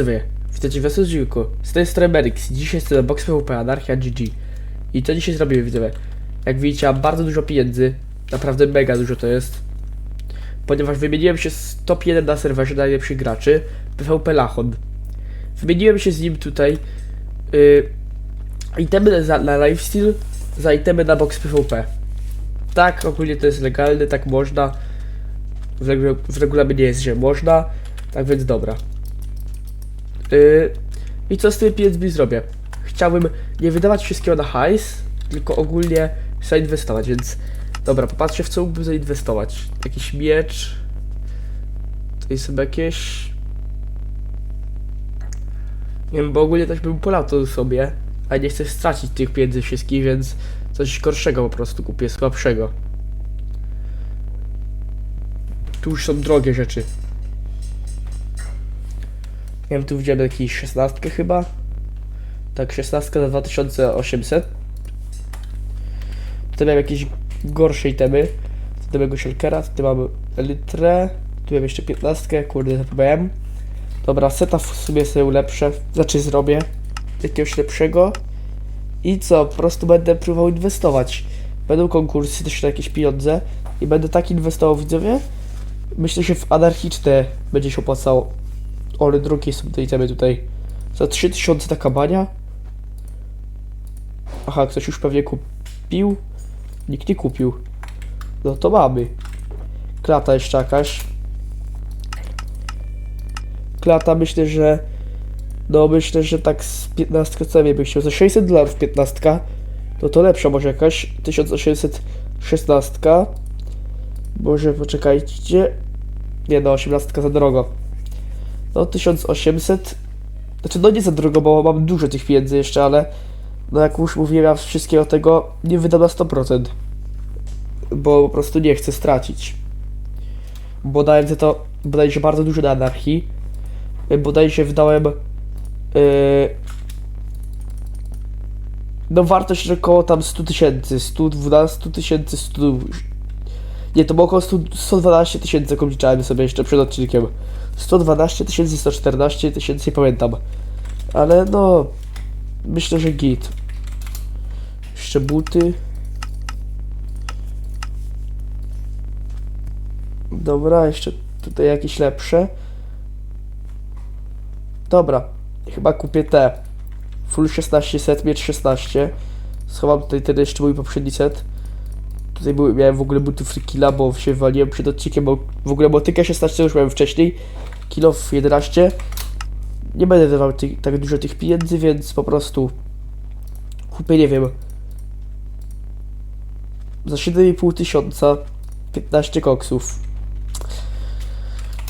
widzowie, witajcie w odcinku. Z tej strony Merix. Dzisiaj jest to Box PvP Anarchia GG. I co dzisiaj zrobimy widzowie? Jak widzicie, bardzo dużo pieniędzy. Naprawdę mega dużo to jest. Ponieważ wymieniłem się z top 1 na serwerze najlepszych graczy PvP Lachon. Wymieniłem się z nim tutaj yy, itemy za, na lifesteal za itemy na box PvP. Tak, ogólnie to jest legalne, tak można. W, regu- w regulaminie jest, że można. Tak więc dobra. Yy, I co z tymi pieniędzmi zrobię? Chciałbym nie wydawać wszystkiego na hajs, tylko ogólnie zainwestować, więc dobra, popatrzcie w co mógłbym zainwestować. Jakiś miecz. Tutaj są jakieś... Nie wiem, bo ogólnie też bym polał to sobie, a nie chcę stracić tych pieniędzy wszystkich, więc coś gorszego po prostu kupię, słabszego. Tu już są drogie rzeczy. Nie wiem, tu widziałem jakieś 16 chyba. Tak, 16 za 2800. Tutaj mam jakieś gorsze itemy. Tutaj mam shulkera, tutaj mam litrę. Tu mam jeszcze 15, kurde zapomniałem. Dobra, seta w sumie sobie ulepszę. Znaczy zrobię jakiegoś lepszego. I co, po prostu będę próbował inwestować. Będą konkursy też na jakieś pieniądze. I będę tak inwestował widzowie. Myślę, że w anarchiczne będzie się opłacało. Ale drogie są te itemy tutaj. Za 3000 taka bania. Aha, ktoś już pewnie kupił. Nikt nie kupił. No to mamy. Klata jeszcze jakaś. Klata myślę, że... No myślę, że tak z 15 cenie bym chciał. Za 600 dolarów 15. No to lepsza może jakaś. 1816. Może poczekajcie. Nie no, 18 za drogo. No 1800. Znaczy no nie za drogo, bo mam dużo tych pieniędzy jeszcze, ale no jak już mówiłem, ja wszystkiego tego nie wydam na 100%. Bo po prostu nie chcę stracić. Bo za to bodajże bardzo dużo na anarchii. Y, Bodajże wydałem yy, no wartość około tam 100 tysięcy, 112 tysięcy, 100... Nie, to było około 100, 112 tysięcy, jak obliczałem sobie jeszcze przed odcinkiem. 112 tysięcy, 114 tysięcy, nie pamiętam. Ale no, myślę, że git. Jeszcze buty. Dobra, jeszcze tutaj jakieś lepsze. Dobra, chyba kupię te. Full 16 set, miecz 16. Schowam tutaj ten jeszcze mój poprzedni set. Tutaj były, miałem w ogóle buty free killa, bo się waliłem przed odcinkiem, bo w ogóle motykę 16 już miałem wcześniej. Kilo w 11. Nie będę dawał ty, tak dużo tych pieniędzy, więc po prostu kupię, nie wiem, za 7,5 tysiąca 15 koksów.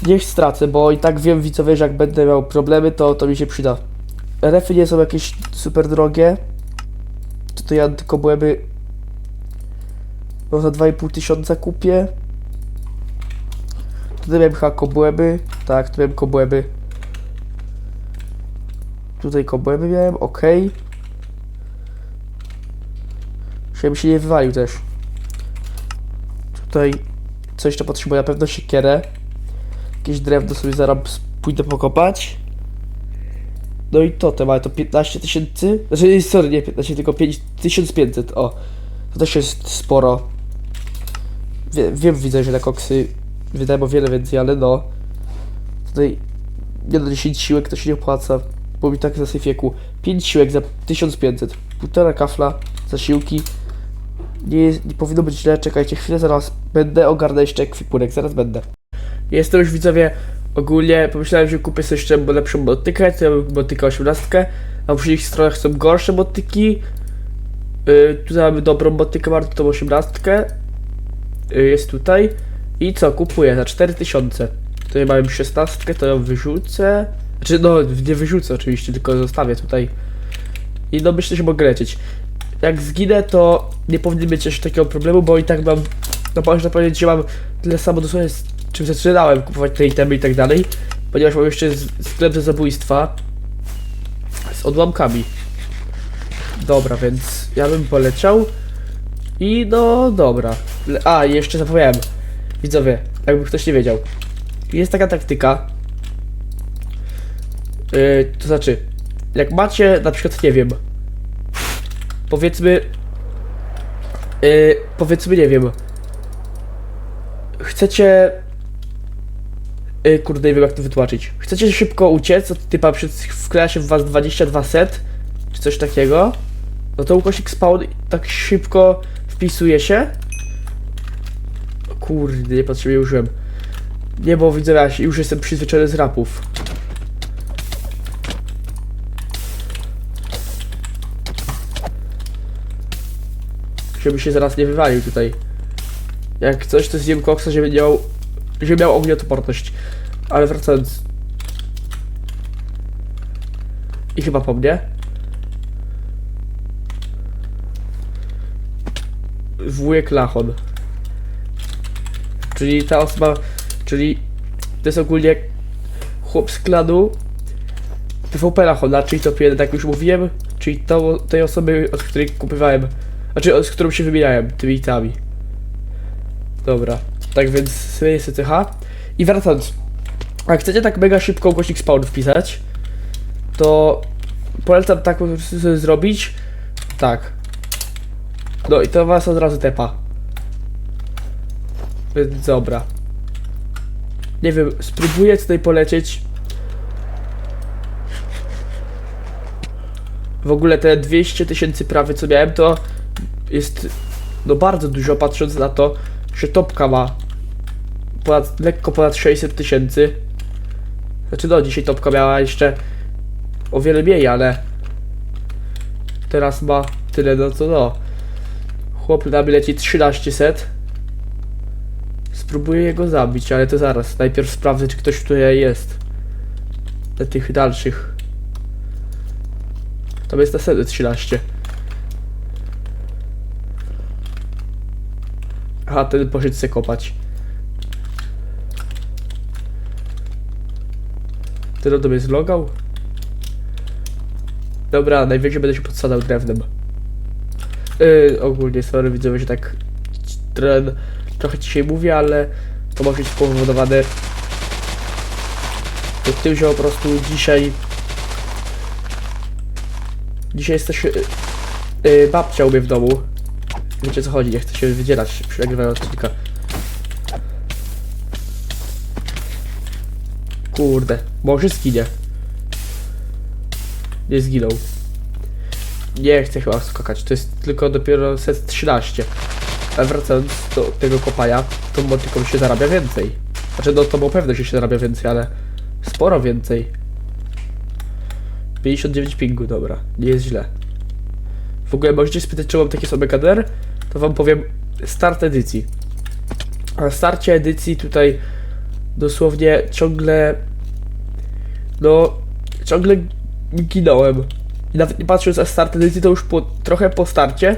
Niech stracę, bo i tak wiem widzowie, że jak będę miał problemy, to, to mi się przyda. Refy nie są jakieś super drogie. Tutaj antykobłęby no za 2,5 tysiąca kupię. Tutaj miałem chyba kobłęby. Tak, tu miałem kobłęby. Tutaj kobłęby miałem, ok. Żebym się nie wywalił też. Tutaj co jeszcze potrzebuję? Na pewno siekierę. Jakieś drewno sobie zaraz pójdę pokopać. No i to, te ale to 15 tysięcy. Znaczy, sorry, nie 15, tylko 5, 1500. O, to też jest sporo. Wie, wiem, widzę, że na koksy wydają o wiele więcej, ale no. Tutaj nie do 10 siłek to się nie opłaca, bo mi tak na syfieku 5 siłek za 1500, półtora kafla za siłki. Nie, jest, nie powinno być źle, czekajcie chwilę, zaraz będę ogarnę jeszcze ekwipunek, zaraz będę. Jestem już widzowie, ogólnie pomyślałem, że kupię sobie jeszcze lepszą motykę, to ja mam motykę 18, a przy ich stronach są gorsze motyki. Yy, tutaj mamy dobrą motykę, warto tą 18. Yy, jest tutaj. I co, kupuję za 4000. Tutaj mamy 16, to ją wyrzucę. Znaczy, no, nie wyrzucę oczywiście, tylko zostawię tutaj. I no, myślę, że mogę lecieć. Jak zginę, to nie powinien mieć jeszcze takiego problemu, bo i tak mam, no można powiedzieć, że mam tyle samo dosłownie z czym zaczynałem kupować te itemy i tak dalej, ponieważ mam jeszcze sklep do zabójstwa z odłamkami. Dobra, więc ja bym poleciał i no dobra. A, jeszcze zapomniałem. Widzowie, jakby ktoś nie wiedział. Jest taka taktyka, Yy, to znaczy, jak macie na przykład, nie wiem, powiedzmy, yy, powiedzmy, nie wiem, chcecie, yy, kurde, nie wiem jak to wytłumaczyć, chcecie szybko uciec, od typa przed, wkleja się w was 22 set, czy coś takiego, no to ukośnik spawn tak szybko wpisuje się. Kurde, niepotrzebnie użyłem. Nie, bo widzę, ja już jestem przyzwyczajony z rapów. Żeby się zaraz nie wywalił tutaj. Jak coś, to zjem koksa, żeby miał, żeby miał ogniotoporność. Ale wracając. I chyba po mnie. Wujek Lachon. Czyli ta osoba, czyli to jest ogólnie chłop z klanu PvP Lachona, czyli to jeden, jak już mówiłem, czyli to, tej osoby, od której kupywałem, znaczy od, z którą się wymieniałem, tymi itami. Dobra, tak więc zmienię sobie CH. I wracając, jak chcecie tak mega szybko głośnik spawn wpisać, to polecam tak po zrobić, tak, no i to was od razu tepa. Więc dobra. Nie wiem, spróbuję tutaj polecieć. W ogóle te 200 tysięcy prawy co miałem to jest no bardzo dużo patrząc na to, że topka ma ponad, lekko ponad 600 tysięcy. Znaczy no dzisiaj topka miała jeszcze o wiele mniej, ale teraz ma tyle no to no. Chłop na mnie leci 13 set. Spróbuję jego zabić, ale to zaraz. Najpierw sprawdzę, czy ktoś tutaj jest. Na tych dalszych. Tam jest następne 13. Aha, ten poszedł se kopać. Ten do mnie zlogał? Dobra, najwyżej będę się podsadzał drewnem. Yy, ogólnie, sorry widzowie, że tak tren, trochę dzisiaj mówię, ale to może być spowodowane tym, że po prostu dzisiaj dzisiaj jest też yy, yy, babcia u mnie w domu. Wiecie co chodzi, nie chcę się wydzielać przy nagrywaniu odcinka. Kurde, może zginie. Nie zginął. Nie chcę chyba skakać, to jest tylko dopiero set 13. Ale wracając do tego kopania, tą motyką się zarabia więcej. Znaczy, no to było pewne, że się zarabia więcej, ale sporo więcej. 59 pingu, dobra, nie jest źle. W ogóle możecie spytać, czy mam takie same KDR? To wam powiem start edycji. A na starcie edycji tutaj dosłownie ciągle no ciągle ginąłem. I nawet nie patrząc na start edycji, to już po, trochę po starcie,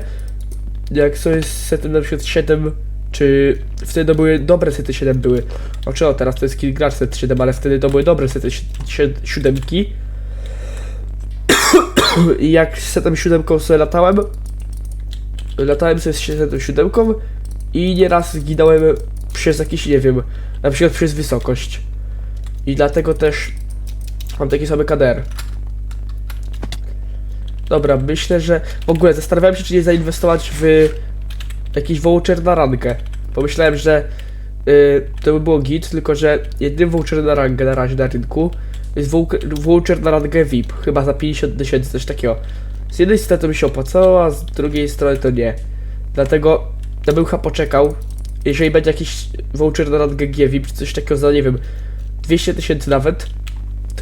jak sobie z setem na przykład 7, czy wtedy to były dobre sety 7 były. Oczy, o teraz to jest Kill Gracz set 7, ale wtedy to były dobre sety 7. I jak z setem 7 sobie latałem, latałem sobie z setem 7 i nieraz zginąłem przez jakiś, nie wiem, na przykład przez wysokość. I dlatego też mam taki samy KDR. Dobra, myślę, że w ogóle zastanawiałem się, czy nie zainwestować w jakiś voucher na rangę. Pomyślałem, że y, to by było git, tylko że jedyny voucher na rangę na razie na rynku jest vou- voucher na rangę VIP, chyba za 50 tysięcy, coś takiego. Z jednej strony to by się opłacało, a z drugiej strony to nie. Dlatego ja bym chyba poczekał, jeżeli będzie jakiś voucher na rangę G VIP, czy coś takiego za, nie wiem, 200 tysięcy nawet,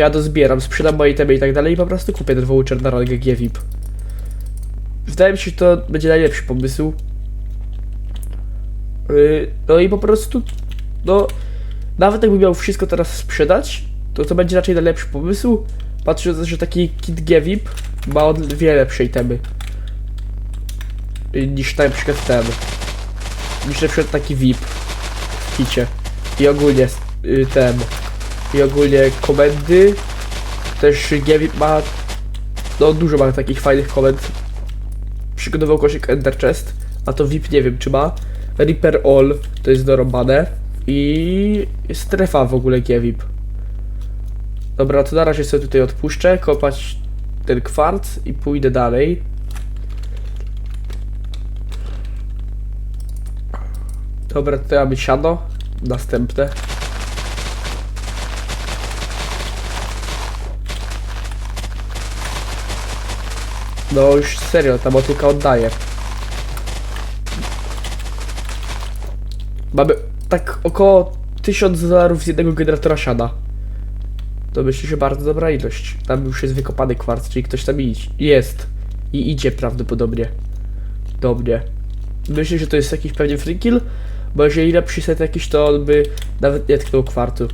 to ja to zbieram, sprzedam moje itemy i tak dalej i po prostu kupię ten voucher na rangę G VIP. Wydaje mi się, że to będzie najlepszy pomysł. Yy, no i po prostu, no, nawet jakbym miał wszystko teraz sprzedać, to to będzie raczej najlepszy pomysł, patrząc, że taki kit G VIP ma o wiele lepsze itemy. Yy, niż na przykład ten. Niż na przykład taki VIP w kicie. I ogólnie yy, ten i ogólnie komendy. Też Giewip ma no dużo ma takich fajnych komend. Przygotował koszyk Ender Chest, a to VIP nie wiem czy ma. Reaper All to jest dorąbane i strefa w ogóle Giewip. Dobra, to na razie sobie tutaj odpuszczę, kopać ten kwarc i pójdę dalej. Dobra, to mamy siano. Następne. No już serio, ta motyka oddaje. Mamy tak około 1000 dolarów z jednego generatora siana. To myślę, że bardzo dobra ilość. Tam już jest wykopany kwarc, czyli ktoś tam idź. jest. I idzie prawdopodobnie. Do mnie. Myślę, że to jest jakiś pewnie free kill, bo jeżeli lepszy set jakiś, to on by nawet nie tknął kwartu.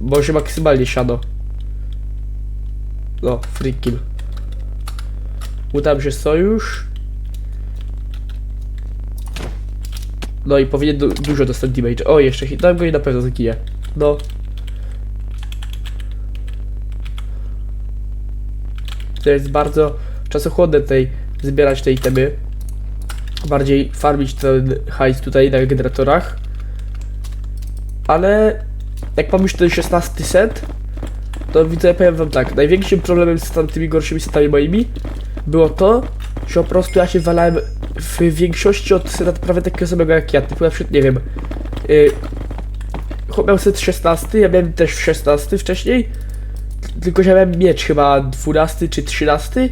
Może maksymalnie siano. No, free Udam, że sojusz. No i powinien du dużo dostać damage. O, jeszcze hitnąłem go i na pewno zaginie. No. To jest bardzo czasochłonne tutaj zbierać te itemy. Bardziej farmić ten hajs tutaj na generatorach. Ale jak mam już ten 16 set, to widzę, powiem wam tak, największym problemem z tamtymi gorszymi setami moimi było to, że po prostu ja się walałem w większości od seta prawie takiego samego jak ja, typu na przykład, nie wiem, yy, miał set 16, ja miałem też 16 wcześniej, tylko że ja miałem miecz chyba 12 czy 13,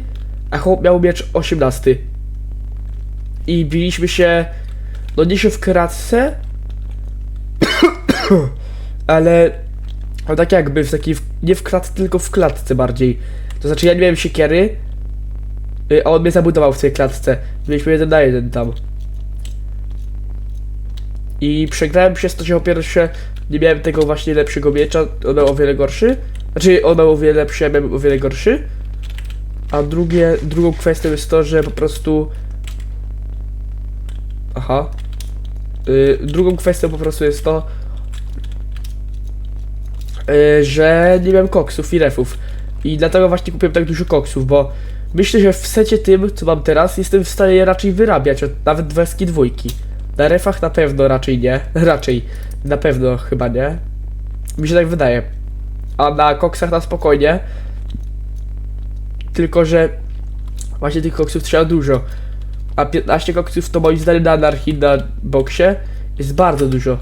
a chłop miał miecz 18. I biliśmy się, no nie się w kratce, ale no tak jakby w takiej, nie w klatce, tylko w klatce bardziej. To znaczy ja nie miałem siekiery, a on mnie zabudował w tej klatce. Byliśmy jeden na jeden tam. I przegrałem przez to, że po pierwsze nie miałem tego właśnie lepszego miecza, on miał o wiele gorszy. Znaczy on miał o wiele lepszy, ja miałem o wiele gorszy. A drugie, drugą kwestią jest to, że po prostu... Aha. Y, drugą kwestią po prostu jest to, y, że nie miałem koksów i refów. I dlatego właśnie kupiłem tak dużo koksów, bo myślę, że w secie tym, co mam teraz, jestem w stanie je raczej wyrabiać, nawet dweski dwójki. Na refach na pewno raczej nie. Raczej. Na pewno chyba nie. Mi się tak wydaje. A na koksach na spokojnie. Tylko, że właśnie tych koksów trzeba dużo. A 15 koksów to moim zdaniem na anarchii na boksie jest bardzo dużo.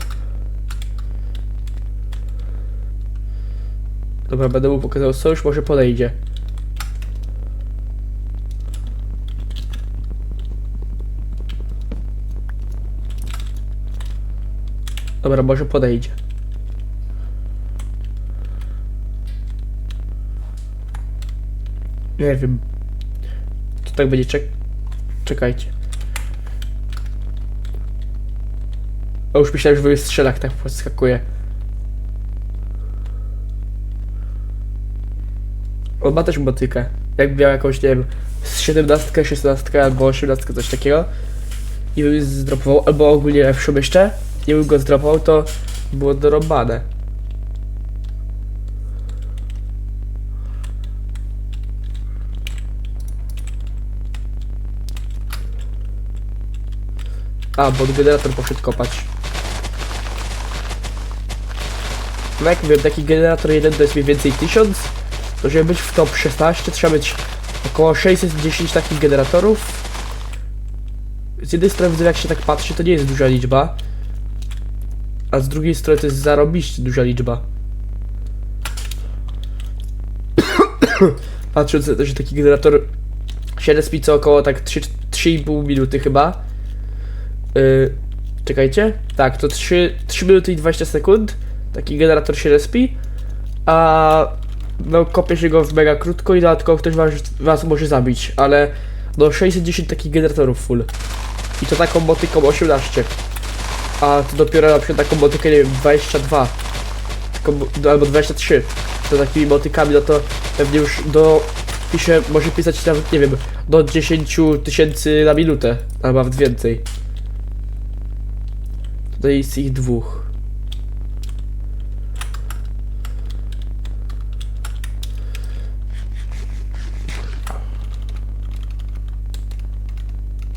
Dobra, będę mu pokazał sojusz, może podejdzie. Dobra, może podejdzie. Nie wiem. To tak będzie czek... Czekajcie. O, już myślałem, że wy strzelak tak podskakuje. On ma też motykę. Jakby miał jakąś, nie wiem, z 17, 16 albo 18, coś takiego. I bym zdropował, albo ogólnie lepszą jeszcze. I bym go zdropował, to było dorobane. A, bo generator poszedł kopać. No jak mówię, taki generator jeden to jest mniej więcej 1000. To żeby być w top 16 trzeba mieć około 610 takich generatorów. Z jednej strony widzę, jak się tak patrzy, to nie jest duża liczba. A z drugiej strony to jest zarobiście duża liczba. Patrząc na to, że taki generator się respi co około tak 3 3,5 minuty chyba. Yy, czekajcie. Tak, to 3, 3 minuty i 20 sekund. Taki generator się respi. A no kopie się go w mega krótko i dodatkowo ktoś was, was może zabić, ale no 610 takich generatorów full. I to taką motyką 18. A to dopiero na przykład taką motykę, nie wiem, 22. Taką, no, albo 23. To takimi motykami, no to pewnie już do... Pisze, może pisać nawet, nie wiem, do 10 tysięcy na minutę, albo nawet więcej. Tutaj jest ich dwóch.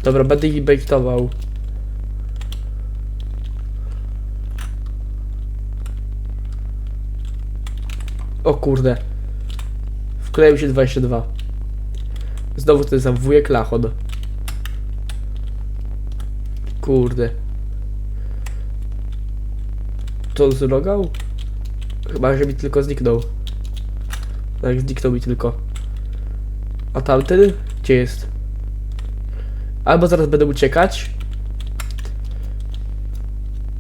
Dobra, będę ich baitował. O kurde. Wkleił się 22. Znowu ten sam wujek Lachon. Kurde. To on? Chyba, że mi tylko zniknął. Tak, zniknął mi tylko. A tamten? Gdzie jest? Albo zaraz będę uciekać.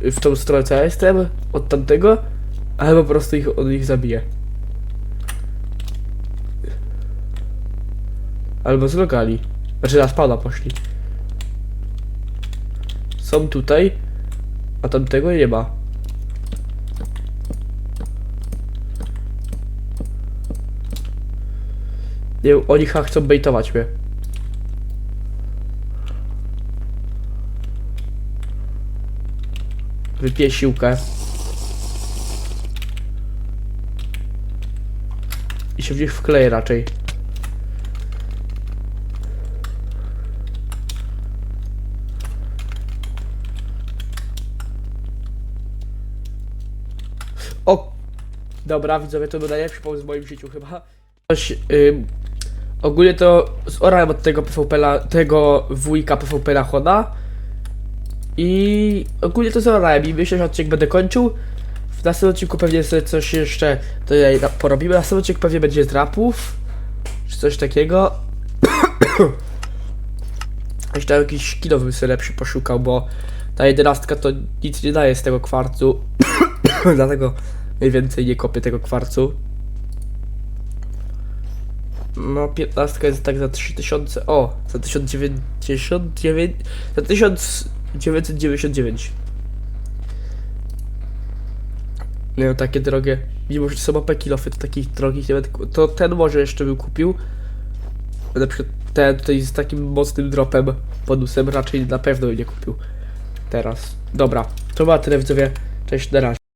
W tą stronę, co ja jestem. Od tamtego. Albo po prostu ich, on ich zabije. Albo zlogali. Znaczy na spawna poszli. Są tutaj. A tamtego nie ma. Nie oni chcą bejtować mnie. Wypiję siłkę. I się w nich wkleję raczej. O! Dobra, widzowie, to był najlepszy pomysł w moim życiu chyba. Coś, ym, ogólnie to zorałem od tego PvP, tego wujka PvP Lachoda. I ogólnie to zorałem i myślę, że odcinek będę kończył. W następnym odcinku pewnie sobie coś jeszcze tutaj porobimy. Następny odcinek pewnie będzie z rapów. Czy coś takiego. Tam jakiś kino bym sobie lepszy poszukał, bo ta jedenastka to nic nie daje z tego kwarcu. Dlatego więcej nie kopię tego kwarcu. No, 15 jest tak za 3000. O, za 1099. Za 1999. Nie no, takie drogie. Mimo, że są OP kilofy, to takich drogich nie będę. To ten może jeszcze bym kupił. Na przykład ten tutaj z takim mocnym dropem bonusem raczej na pewno bym nie kupił. Teraz. Dobra, to była tyle widzowie. Cześć, na razie.